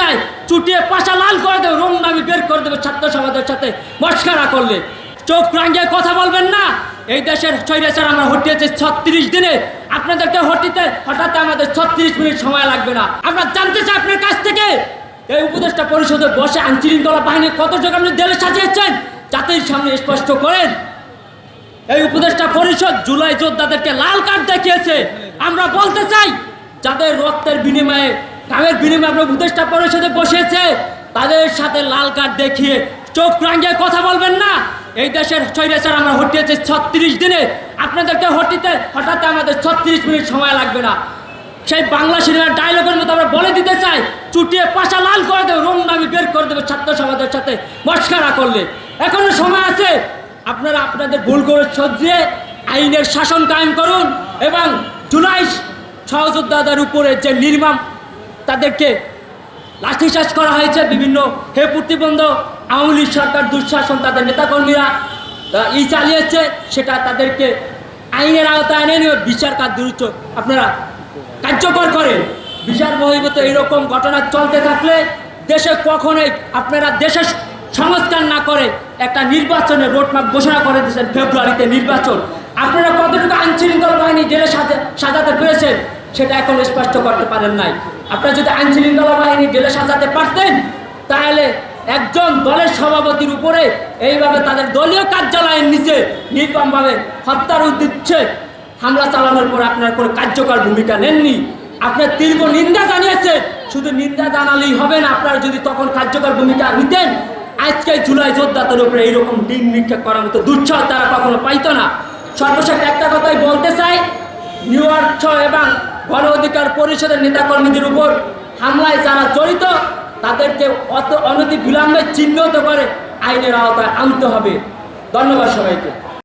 চাই চুটিয়ে পাশা লাল করে দেবে রং নামি বের করে দেবে ছাত্র সমাজের সাথে। মস্কারা করলে। চোখ রাঙ্গিয়ে কথা বলবেন না। এই দেশের স্বৈরাচার আমরা হটিয়েছি ছত্রিশ দিনে। আপনাদেরকে হটিতে হঠাৎ আমাদের ছত্রিশ মিনিট সময় লাগবে না। আমরা জানতে চাই আপনার কাছ থেকে, এই উপদেষ্টা পরিষদে বসে আইনশৃঙ্খলা বাহিনী কত টাকা আপনি দেলে সাজিয়েছেন? জাতির সামনে স্পষ্ট করেন। এই উপদেষ্টা পরিষদ জুলাই যোদ্ধাদেরকে লাল কার্ড দেখিয়েছে। আমরা বলতে চাই, যাদের রক্তের বিনিময়ে কামের বিনিময়ে আমরা উপদেষ্টা পরিষদে বসেছে তাদের সাথে লাল কার্ড দেখিয়ে চোখ রাঙ্গিয়ে কথা বলবেন না। এই দেশের স্বৈরাচার আমরা হটিয়েছি ছত্রিশ দিনে। আপনাদেরকে হটিতে হঠাৎ আমাদের ছত্রিশ মিনিট সময় লাগবে না। সেই বাংলা সিনেমার ডায়লগের মতো আমরা বলে দিতে চাই, চুটিয়ে পাশা লাল করে দেবে রং নামি বের করে দেবে ছাত্র সমাজের সাথে মস্কারা করলে। এখনও সময় আছে। আপনারা আপনাদের ভুল করে সজিয়ে আইনের শাসন কায়েম করুন এবং জুলাই সহযোদ্ধাদের উপরে যে নির্মাম তাদেরকে লাঠিচার্জ করা হয়েছে বিভিন্ন হে প্রতিবন্ধ আওয়ামী লীগ সরকার দুঃশাসন তাদের নেতাকর্মীরা। ই চালিয়েছে, সেটা তাদেরকে আইনের আওতায় এনে নিয়ে বিচার কার্য আপনারা কার্যকর করেন। বিচার বহির্ভূত এরকম ঘটনা চলতে থাকলে দেশে কখনোই আপনারা দেশের সংস্কার না করে একটা নির্বাচনের রোডম্যাপ ঘোষণা করে দিয়েছেন ফেব্রুয়ারিতে নির্বাচন। আপনারা কতটুকু আইনশৃঙ্খলা বাহিনী জেলে সাজা সাজাতে পেরেছেন, সেটা এখন স্পষ্ট করতে পারেন নাই। আপনারা যদি আইনশৃঙ্খলা বাহিনী জেলে সাজাতে পারতেন, তাহলে একজন দলের সভাপতির উপরে এইভাবে তাদের দলীয় কার্যালয়ের নিচে নির্মমভাবে হত্যার উদ্দেশ্যে হামলা চালানোর পর আপনার কোনো কার্যকর ভূমিকা নেননি। আপনার তীব্র নিন্দা জানিয়েছে। শুধু নিন্দা জানালেই হবে না, আপনারা যদি তখন কার্যকর ভূমিকা নিতেন, আজকে জুলাই যোদ্ধাদের উপরে এইরকম ডিম নিক্ষেপ করার মতো দুঃসাহ তারা কখনো পাইতো না। সর্বশেষ একটা কথাই বলতে চাই, নিউ ইয়র্ক এবং গণ অধিকার পরিষদের নেতাকর্মীদের উপর হামলায় যারা জড়িত, তাদেরকে অত অনতি বিলম্বে চিহ্নিত করে আইনের আওতায় আনতে হবে। ধন্যবাদ সবাইকে।